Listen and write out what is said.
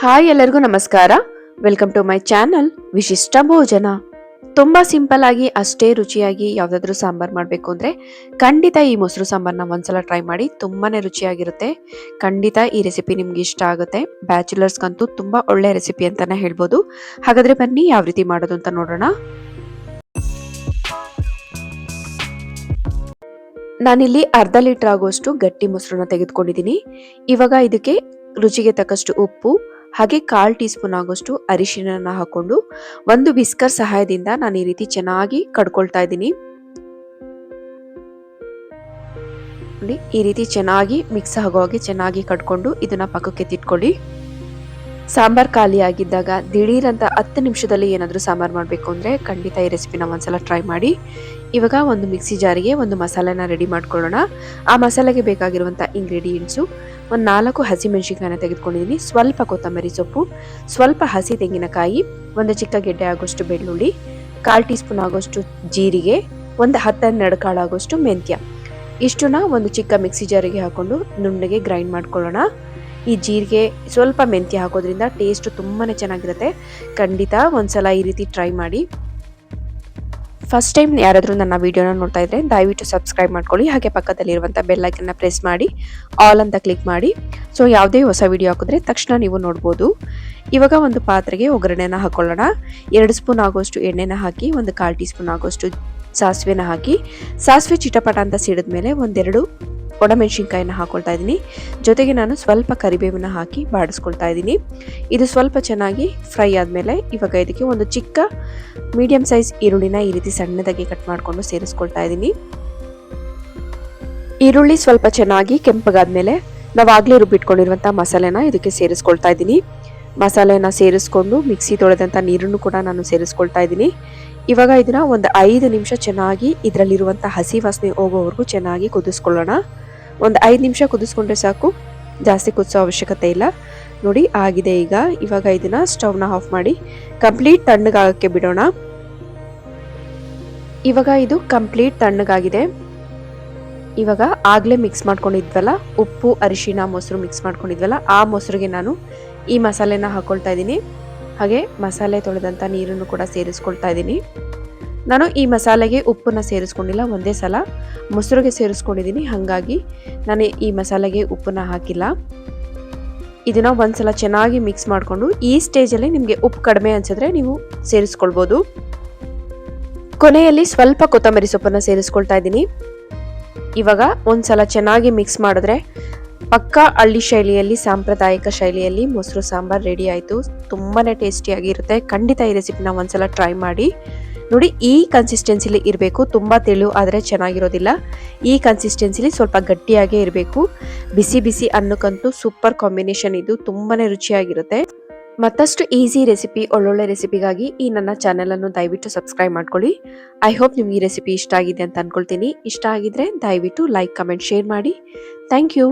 Hi ಎಲ್ಲರಿಗೂ ನಮಸ್ಕಾರ. Welcome to my channel ವಿಶಿಷ್ಟ ಭೋಜನ. ತುಂಬಾ ಸಿಂಪಲ್ ಆಗಿ, ಅಷ್ಟೇ ರುಚಿಯಾಗಿ ಯಾವ್ದಾದ್ರು ಸಾಂಬಾರ್ ಮಾಡಬೇಕು ಅಂದ್ರೆ ಖಂಡಿತ ಈ ಮೊಸರು ಸಾಂಬಾರ್ನ ಒಂದ್ಸಲ ಟ್ರೈ ಮಾಡಿ ತುಂಬಾನೇ ರುಚಿಯಾಗಿರುತ್ತೆ. ಖಂಡಿತ ಈ ರೆಸಿಪಿ ನಿಮ್ಗೆ ಇಷ್ಟ ಆಗುತ್ತೆ. ಬ್ಯಾಚುಲರ್ಸ್ಗಂತೂ ತುಂಬಾ ಒಳ್ಳೆ ರೆಸಿಪಿ ಅಂತಾನೆ ಹೇಳ್ಬೋದು. ಹಾಗಾದ್ರೆ ಬನ್ನಿ, ಯಾವ ರೀತಿ ಮಾಡೋದು ಅಂತ ನೋಡೋಣ. ನಾನಿಲ್ಲಿ ಅರ್ಧ ಲೀಟರ್ ಆಗುವಷ್ಟು ಗಟ್ಟಿ ಮೊಸರನ್ನ ತೆಗೆದುಕೊಂಡಿದ್ದೀನಿ. ಇವಾಗ ಇದಕ್ಕೆ ರುಚಿಗೆ ತಕ್ಕಷ್ಟು ಉಪ್ಪು ಹಾಗೆ ಕಾಲ್ ಟೀ ಸ್ಪೂನ್ ಆಗೋಷ್ಟು ಅರಿಶಿನ ಹಾಕೊಂಡು ಒಂದು ಬಿಸ್ಕರ್ ಸಹಾಯದಿಂದ ನಾನು ಈ ರೀತಿ ಚೆನ್ನಾಗಿ ಕಡ್ಕೊಳ್ತಾ ಇದ್ದೀನಿ. ಈ ರೀತಿ ಚೆನ್ನಾಗಿ ಮಿಕ್ಸ್ ಆಗೋ ಹಾಗೆ ಚೆನ್ನಾಗಿ ಕಟ್ಕೊಂಡು ಇದನ್ನ ಪಕ್ಕಕ್ಕೆ ತಿಟ್ಕೊಳ್ಳಿ. ಸಾಂಬಾರ್ ಖಾಲಿ ಆಗಿದ್ದಾಗ ದಿಢೀರ್ ಅಂತ ಹತ್ತು ನಿಮಿಷದಲ್ಲಿ ಏನಾದರೂ ಸಾಂಬಾರ್ ಮಾಡಬೇಕು ಅಂದರೆ ಖಂಡಿತ ಈ ರೆಸಿಪಿನ ಒಂದ್ಸಲ ಟ್ರೈ ಮಾಡಿ. ಇವಾಗ ಒಂದು ಮಿಕ್ಸಿ ಜಾರಿಗೆ ಒಂದು ಮಸಾಲೆನ ರೆಡಿ ಮಾಡ್ಕೊಳ್ಳೋಣ. ಆ ಮಸಾಲೆಗೆ ಬೇಕಾಗಿರುವಂಥ ಇಂಗ್ರೀಡಿಯೆಂಟ್ಸು ಒಂದು ನಾಲ್ಕು ಹಸಿಮೆಣಸಿನ್ಕಾಯಿನ ತೆಗೆದುಕೊಂಡಿದ್ದೀನಿ. ಸ್ವಲ್ಪ ಕೊತ್ತಂಬರಿ ಸೊಪ್ಪು, ಸ್ವಲ್ಪ ಹಸಿ ತೆಂಗಿನಕಾಯಿ, ಒಂದು ಚಿಕ್ಕ ಗೆಡ್ಡೆ ಆಗೋಷ್ಟು ಬೆಳ್ಳುಳ್ಳಿ, ಕಾಲು ಟೀ ಸ್ಪೂನ್ ಆಗೋಷ್ಟು ಜೀರಿಗೆ, ಒಂದು ಹತ್ತೆರಡು ಕಾಳು ಆಗೋಷ್ಟು ಮೆಂತ್ಯ. ಇಷ್ಟನ್ನ ಒಂದು ಚಿಕ್ಕ ಮಿಕ್ಸಿ ಜಾರಿಗೆ ಹಾಕೊಂಡು ನುಣ್ಣಗೆ ಗ್ರೈಂಡ್ ಮಾಡ್ಕೊಳ್ಳೋಣ. ಈ ಜೀರಿಗೆ ಸ್ವಲ್ಪ ಮೆಂತ್ಯ ಹಾಕೋದ್ರಿಂದ ಟೇಸ್ಟ್ ತುಂಬಾ ಚೆನ್ನಾಗಿರುತ್ತೆ. ಖಂಡಿತ ಒಂದ್ಸಲ ಈ ರೀತಿ ಟ್ರೈ ಮಾಡಿ. ಫಸ್ಟ್ ಟೈಮ್ ಯಾರಾದರೂ ನನ್ನ ವಿಡಿಯೋನ ನೋಡ್ತಾ ಇದ್ರೆ ದಯವಿಟ್ಟು ಸಬ್ಸ್ಕ್ರೈಬ್ ಮಾಡ್ಕೊಳ್ಳಿ. ಹಾಗೆ ಪಕ್ಕದಲ್ಲಿರುವಂಥ ಬೆಲ್ಲೈಕನ್ನ ಪ್ರೆಸ್ ಮಾಡಿ ಆಲ್ ಅಂತ ಕ್ಲಿಕ್ ಮಾಡಿ. ಸೊ ಯಾವುದೇ ಹೊಸ ವಿಡಿಯೋ ಹಾಕಿದ್ರೆ ತಕ್ಷಣ ನೀವು ನೋಡ್ಬೋದು. ಇವಾಗ ಒಂದು ಪಾತ್ರೆಗೆ ಒಗ್ಗರಣೆನ ಹಾಕೊಳ್ಳೋಣ. ಎರಡು ಸ್ಪೂನ್ ಆಗೋಷ್ಟು ಎಣ್ಣೆನ ಹಾಕಿ, ಒಂದು ಕಾಲು ಟೀ ಸ್ಪೂನ್ ಆಗೋಷ್ಟು ಸಾಸಿವೆನ ಹಾಕಿ, ಸಾಸಿವೆ ಚಿಟಪಟ ಅಂತ ಸಿಡಿದ ಮೇಲೆ ಒಂದೆರಡು ಒಣಮೆಣಸಿನ್ಕಾಯಿನ ಹಾಕೊಳ್ತಾ ಇದ್ದೀನಿ. ಜೊತೆಗೆ ನಾನು ಸ್ವಲ್ಪ ಕರಿಬೇವನ್ನ ಹಾಕಿ ಬಾಡಿಸ್ಕೊಳ್ತಾ ಇದ್ದೀನಿ. ಇದು ಸ್ವಲ್ಪ ಚೆನ್ನಾಗಿ ಫ್ರೈ ಆದಮೇಲೆ ಇವಾಗ ಇದಕ್ಕೆ ಒಂದು ಚಿಕ್ಕ ಮೀಡಿಯಂ ಸೈಜ್ ಈರುಳ್ಳಿನ ಈ ರೀತಿ ಸಣ್ಣದಾಗಿ ಕಟ್ ಮಾಡಿಕೊಂಡು ಸೇರಿಸ್ಕೊಳ್ತಾ ಇದ್ದೀನಿ. ಈರುಳ್ಳಿ ಸ್ವಲ್ಪ ಚೆನ್ನಾಗಿ ಕೆಂಪಗಾದ್ಮೇಲೆ ನಾವು ಆಗಲೇ ರುಬ್ಬಿಟ್ಕೊಂಡಿರುವಂಥ ಮಸಾಲೆನ ಇದಕ್ಕೆ ಸೇರಿಸ್ಕೊಳ್ತಾ ಇದ್ದೀನಿ. ಮಸಾಲೆನ ಸೇರಿಸ್ಕೊಂಡು ಮಿಕ್ಸಿ ತೊಳೆದಂಥ ನೀರನ್ನು ಕೂಡ ನಾನು ಸೇರಿಸ್ಕೊಳ್ತಾ ಇದ್ದೀನಿ. ಇವಾಗ ಇದನ್ನ ಒಂದು ಐದು ನಿಮಿಷ ಚೆನ್ನಾಗಿ ಇದರಲ್ಲಿರುವಂಥ ಹಸಿ ವಾಸನೆ ಹೋಗೋವರೆಗೂ ಚೆನ್ನಾಗಿ ಕುದಿಸ್ಕೊಳ್ಳೋಣ. ಒಂದು ಐದು ನಿಮಿಷ ಕುದಿಸ್ಕೊಂಡ್ರೆ ಸಾಕು. ಜಾಸ್ತಿ ಕುದಿಸೋ ಅವಶ್ಯಕತೆ ಇಲ್ಲ. ನೋಡಿ, ಆಗಿದೆ ಈಗ. ಇವಾಗ ಇದನ್ನ ಸ್ಟವ್ನ ಆಫ್ ಮಾಡಿ ಕಂಪ್ಲೀಟ್ ತಣ್ಣಗಾಗಕ್ಕೆ ಬಿಡೋಣ. ಇವಾಗ ಇದು ಕಂಪ್ಲೀಟ್ ತಣ್ಣಗಾಗಿದೆ. ಇವಾಗ ಆಗಲೇ ಮಿಕ್ಸ್ ಮಾಡ್ಕೊಂಡಿದ್ವಲ್ಲ? ಉಪ್ಪು, ಅರಿಶಿನ, ಮೊಸರು ಮಿಕ್ಸ್ ಮಾಡ್ಕೊಂಡಿದ್ವಲ್ಲ? ಆ ಮೊಸರಿಗೆ ನಾನು ಈ ಮಸಾಲೆನ ಹಾಕ್ಕೊಳ್ತಾ ಇದ್ದೀನಿ. ಹಾಗೆ ಮಸಾಲೆ ತೊಳೆದಂಥ ನೀರನ್ನು ಕೂಡ ಸೇರಿಸ್ಕೊಳ್ತಾ ಇದ್ದೀನಿ. ನಾನು ಈ ಮಸಾಲೆಗೆ ಉಪ್ಪನ್ನು ಸೇರಿಸ್ಕೊಂಡಿಲ್ಲ, ಒಂದೇ ಸಲ. ಮೊಸರಿಗೆ ಸೇರಿಸ್ಕೊಂಡಿದ್ದೀನಿ ಹಾಗಾಗಿ ನಾನು ಈ ಮಸಾಲೆಗೆ ಉಪ್ಪನ್ನು ಹಾಕಿಲ್ಲ. ಇದನ್ನ ಒಂದ್ಸಲ ಚೆನ್ನಾಗಿ ಮಿಕ್ಸ್ ಮಾಡಿಕೊಂಡು ಈ ಸ್ಟೇಜಲ್ಲಿ ನಿಮಗೆ ಉಪ್ಪು ಕಡಿಮೆ ಅನ್ಸಿದ್ರೆ ನೀವು ಸೇರಿಸ್ಕೊಳ್ಬೋದು. ಕೊನೆಯಲ್ಲಿ ಸ್ವಲ್ಪ ಕೊತ್ತಂಬರಿ ಸೊಪ್ಪನ್ನು ಸೇರಿಸ್ಕೊಳ್ತಾ ಇದ್ದೀನಿ. ಇವಾಗ ಒಂದ್ಸಲ ಚೆನ್ನಾಗಿ ಮಿಕ್ಸ್ ಮಾಡಿದ್ರೆ ಪಕ್ಕ ಹಳ್ಳಿ ಶೈಲಿಯಲ್ಲಿ, ಸಾಂಪ್ರದಾಯಿಕ ಶೈಲಿಯಲ್ಲಿ ಮೊಸರು ಸಾಂಬಾರ್ ರೆಡಿ ಆಯಿತು. ತುಂಬಾ ಟೇಸ್ಟಿಯಾಗಿರುತ್ತೆ ಖಂಡಿತ ಈ ರೆಸಿಪಿನ ಒಂದ್ಸಲ ಟ್ರೈ ಮಾಡಿ. ನೋಡಿ, ಈ ಕನ್ಸಿಸ್ಟೆನ್ಸಿಲಿ ಇರಬೇಕು. ತುಂಬ ತೆಳು ಆದರೆ ಚೆನ್ನಾಗಿರೋದಿಲ್ಲ. ಈ ಕನ್ಸಿಸ್ಟೆನ್ಸಿಲಿ ಸ್ವಲ್ಪ ಗಟ್ಟಿಯಾಗೇ ಇರಬೇಕು. ಬಿಸಿ ಬಿಸಿ ಅನ್ನಕ್ಕಂತೂ ಸೂಪರ್ ಕಾಂಬಿನೇಷನ್ ಇದು. ತುಂಬಾ ರುಚಿಯಾಗಿರುತ್ತೆ. ಮತ್ತಷ್ಟು ಈಸಿ ರೆಸಿಪಿ ಒಳ್ಳೊಳ್ಳೆ ರೆಸಿಪಿಗಾಗಿ ಈ ನನ್ನ ಚಾನಲನ್ನು ದಯವಿಟ್ಟು ಸಬ್ಸ್ಕ್ರೈಬ್ ಮಾಡ್ಕೊಳ್ಳಿ. ಐ ಹೋಪ್ ನಿಮ್ಗೆ ಈ ರೆಸಿಪಿ ಇಷ್ಟ ಆಗಿದೆ ಅಂತ ಅನ್ಕೊಳ್ತೀನಿ. ಇಷ್ಟ ಆಗಿದ್ರೆ ದಯವಿಟ್ಟು ಲೈಕ್ ಕಮೆಂಟ್ ಶೇರ್ ಮಾಡಿ. Thank you